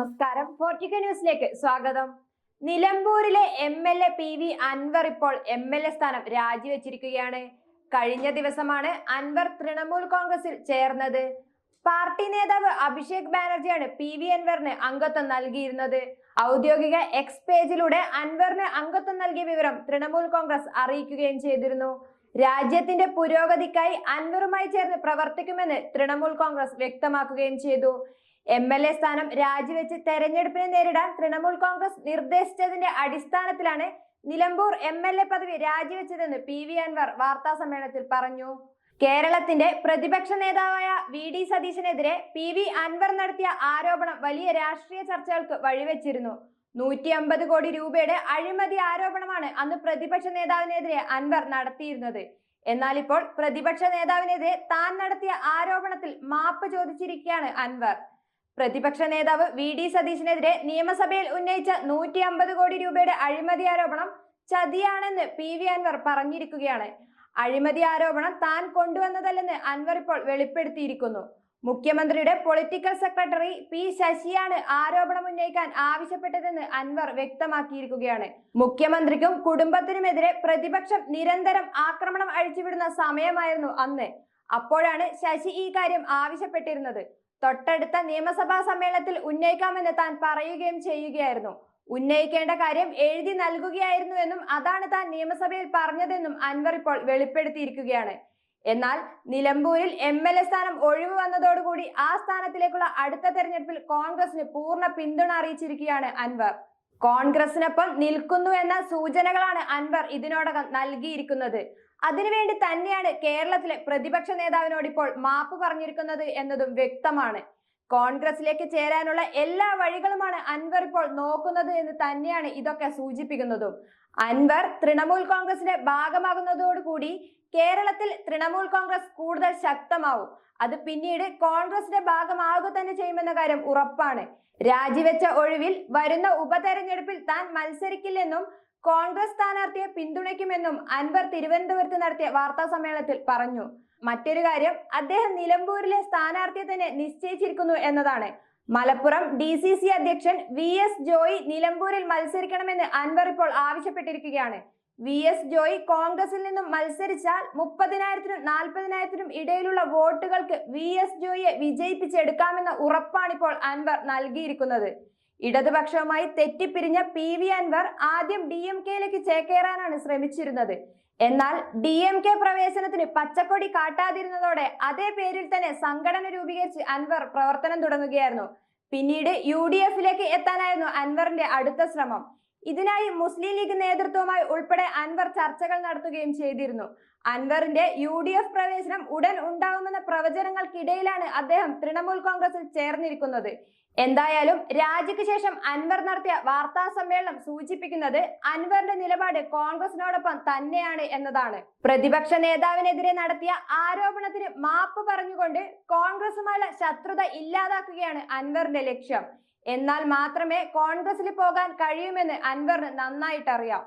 നമസ്കാരം. ഫോർട്ടിക്ക ന്യൂസിലേക്ക് സ്വാഗതം. നിലമ്പൂരിലെ M L A P V Anvar ഇപ്പോൾ എം എൽ എ സ്ഥാനം രാജിവെച്ചിരിക്കുകയാണ്. കഴിഞ്ഞ ദിവസമാണ് അൻവർ തൃണമൂൽ കോൺഗ്രസിൽ ചേർന്നത്. പാർട്ടി നേതാവ് അഭിഷേക് ബാനർജിയാണ് പി വി അൻവറിന് അംഗത്വം നൽകിയിരുന്നത്. ഔദ്യോഗിക എക്സ് പേജിലൂടെ അൻവറിന് അംഗത്വം നൽകിയ വിവരം തൃണമൂൽ കോൺഗ്രസ് അറിയിക്കുകയും ചെയ്തിരുന്നു. രാജ്യത്തിന്റെ പുരോഗതിക്കായി അൻവറുമായി ചേർന്ന് പ്രവർത്തിക്കുമെന്ന് തൃണമൂൽ കോൺഗ്രസ് വ്യക്തമാക്കുകയും ചെയ്തു. എം എൽ എ സ്ഥാനം രാജിവെച്ച് തെരഞ്ഞെടുപ്പിനെ നേരിടാൻ തൃണമൂൽ കോൺഗ്രസ് നിർദ്ദേശിച്ചതിന്റെ അടിസ്ഥാനത്തിലാണ് നിലമ്പൂർ എം എൽ എ പദവി രാജിവെച്ചതെന്ന് പി വി അൻവർ വാർത്താ സമ്മേളനത്തിൽ പറഞ്ഞു. കേരളത്തിന്റെ പ്രതിപക്ഷ നേതാവായ വി ഡി സതീശനെതിരെ പി വി അൻവർ നടത്തിയ ആരോപണം വലിയ രാഷ്ട്രീയ ചർച്ചകൾക്ക് വഴിവെച്ചിരുന്നു. നൂറ്റി അമ്പത് കോടി രൂപയുടെ അഴിമതി ആരോപണമാണ് അന്ന് പ്രതിപക്ഷ നേതാവിനെതിരെ അൻവർ നടത്തിയിരുന്നത്. എന്നാൽ ഇപ്പോൾ പ്രതിപക്ഷ നേതാവിനെതിരെ താൻ നടത്തിയ ആരോപണത്തിൽ മാപ്പ് ചോദിച്ചിരിക്കുകയാണ് അൻവർ. പ്രതിപക്ഷ നേതാവ് വി ഡി സതീശിനെതിരെ നിയമസഭയിൽ ഉന്നയിച്ച നൂറ്റി അമ്പത് കോടി രൂപയുടെ അഴിമതി ആരോപണം ചതിയാണെന്ന് പി വി അൻവർ പറഞ്ഞിരിക്കുകയാണ്. അഴിമതി ആരോപണം താൻ കൊണ്ടുവന്നതല്ലെന്ന് അൻവർ ഇപ്പോൾ വെളിപ്പെടുത്തിയിരിക്കുന്നു. മുഖ്യമന്ത്രിയുടെ പൊളിറ്റിക്കൽ സെക്രട്ടറി പി ശശിയാണ് ആരോപണം ഉന്നയിക്കാൻ ആവശ്യപ്പെട്ടതെന്ന് അൻവർ വ്യക്തമാക്കിയിരിക്കുകയാണ്. മുഖ്യമന്ത്രിക്കും കുടുംബത്തിനുമെതിരെ പ്രതിപക്ഷം നിരന്തരം ആക്രമണം അഴിച്ചുവിടുന്ന സമയമായിരുന്നു അന്ന്. അപ്പോഴാണ് ശശി ഈ കാര്യം ആവശ്യപ്പെട്ടിരുന്നത്. തൊട്ടടുത്ത നിയമസഭാ സമ്മേളനത്തിൽ ഉന്നയിക്കാമെന്ന് താൻ പറയുകയും ചെയ്യുകയായിരുന്നു. ഉന്നയിക്കേണ്ട കാര്യം എഴുതി നൽകുകയായിരുന്നു എന്നും അതാണ് താൻ നിയമസഭയിൽ പറഞ്ഞതെന്നും അൻവർ ഇപ്പോൾ വെളിപ്പെടുത്തിയിരിക്കുകയാണ്. എന്നാൽ നിലമ്പൂരിൽ എം എൽ എ സ്ഥാനം ഒഴിവ് വന്നതോടുകൂടി ആ സ്ഥാനത്തിലേക്കുള്ള അടുത്ത തെരഞ്ഞെടുപ്പിൽ കോൺഗ്രസിന് പൂർണ പിന്തുണ അറിയിച്ചിരിക്കുകയാണ് അൻവർ. കോൺഗ്രസിനൊപ്പം നിൽക്കുന്നു എന്ന സൂചനകളാണ് അൻവർ ഇതിനോടകം നൽകിയിരിക്കുന്നത്. അതിനുവേണ്ടി തന്നെയാണ് കേരളത്തിലെ പ്രതിപക്ഷ നേതാവിനോട് ഇപ്പോൾ മാപ്പ് പറഞ്ഞിരിക്കുന്നത് എന്നതും വ്യക്തമാണ്. കോൺഗ്രസിലേക്ക് ചേരാനുള്ള എല്ലാ വഴികളുമാണ് അൻവർ ഇപ്പോൾ നോക്കുന്നത് എന്ന് തന്നെയാണ് ഇതൊക്കെ സൂചിപ്പിക്കുന്നതും. അൻവർ തൃണമൂൽ കോൺഗ്രസിന്റെ ഭാഗമാകുന്നതോടുകൂടി കേരളത്തിൽ തൃണമൂൽ കോൺഗ്രസ് കൂടുതൽ ശക്തമാവും. അത് പിന്നീട് കോൺഗ്രസിന്റെ ഭാഗമാകുക തന്നെ ചെയ്യുമെന്ന കാര്യം ഉറപ്പാണ്. രാജിവെച്ച ഒഴിവിൽ വരുന്ന ഉപതെരഞ്ഞെടുപ്പിൽ താൻ മത്സരിക്കില്ലെന്നും കോൺഗ്രസ് സ്ഥാനാർത്ഥിയെ പിന്തുണയ്ക്കുമെന്നും അൻവർ തിരുവനന്തപുരത്ത് നടത്തിയ വാർത്താ സമ്മേളനത്തിൽ പറഞ്ഞു. മറ്റൊരു കാര്യം അദ്ദേഹം നിലമ്പൂരിലെ സ്ഥാനാർത്ഥിയെ തന്നെ നിശ്ചയിച്ചിരിക്കുന്നു എന്നതാണ്. മലപ്പുറം ഡി സി സി അധ്യക്ഷൻ വി എസ് ജോയി നിലമ്പൂരിൽ മത്സരിക്കണമെന്ന് അൻവർ ഇപ്പോൾ ആവശ്യപ്പെട്ടിരിക്കുകയാണ്. വി എസ് ജോയി കോൺഗ്രസിൽ നിന്നും മത്സരിച്ചാൽ മുപ്പതിനായിരത്തിനും നാൽപ്പതിനായിരത്തിനും ഇടയിലുള്ള വോട്ടുകൾക്ക് വി എസ് ജോയിയെ വിജയിപ്പിച്ചെടുക്കാമെന്ന ഉറപ്പാണിപ്പോൾ അൻവർ നൽകിയിരിക്കുന്നത്. ഇടതുപക്ഷവുമായി തെറ്റിപ്പിരിഞ്ഞ പി വി അൻവർ ആദ്യം ഡി എം കെയിലേക്ക് ചേക്കേറാനാണ് ശ്രമിച്ചിരുന്നത്. എന്നാൽ ഡി എം കെ പ്രവേശനത്തിന് പച്ചക്കൊടി കാട്ടാതിരുന്നതോടെ അതേ പേരിൽ തന്നെ സംഘടന രൂപീകരിച്ച് അൻവർ പ്രവർത്തനം തുടങ്ങുകയായിരുന്നു. പിന്നീട് യു ഡി എഫിലേക്ക് എത്താനായിരുന്നു അൻവറിന്റെ അടുത്ത ശ്രമം. ഇതിനായി മുസ്ലിം ലീഗ് നേതൃത്വവുമായി ഉൾപ്പെടെ അൻവർ ചർച്ചകൾ നടത്തുകയും ചെയ്തിരുന്നു. അൻവറിന്റെ യു ഡി എഫ് പ്രവേശനം ഉടൻ ഉണ്ടാവുമെന്ന പ്രവചനങ്ങൾക്കിടയിലാണ് അദ്ദേഹം തൃണമൂൽ കോൺഗ്രസിൽ ചേർന്നിരിക്കുന്നത്. എന്തായാലും രാജിക്ക് ശേഷം അൻവർ നടത്തിയ വാർത്താ സമ്മേളനം സൂചിപ്പിക്കുന്നത് അൻവറിന്റെ നിലപാട് കോൺഗ്രസിനോടൊപ്പം തന്നെയാണ് എന്നതാണ്. പ്രതിപക്ഷ നേതാവിനെതിരെ നടത്തിയ ആരോപണത്തിന് മാപ്പ് പറഞ്ഞുകൊണ്ട് കോൺഗ്രസുമായുള്ള ശത്രുത ഇല്ലാതാക്കുകയാണ് അൻവറിന്റെ ലക്ഷ്യം. എന്നാൽ മാത്രമേ കോൺഗ്രസിൽ പോകാൻ കഴിയുമെന്ന് അൻവറിന് നന്നായിട്ട് അറിയാം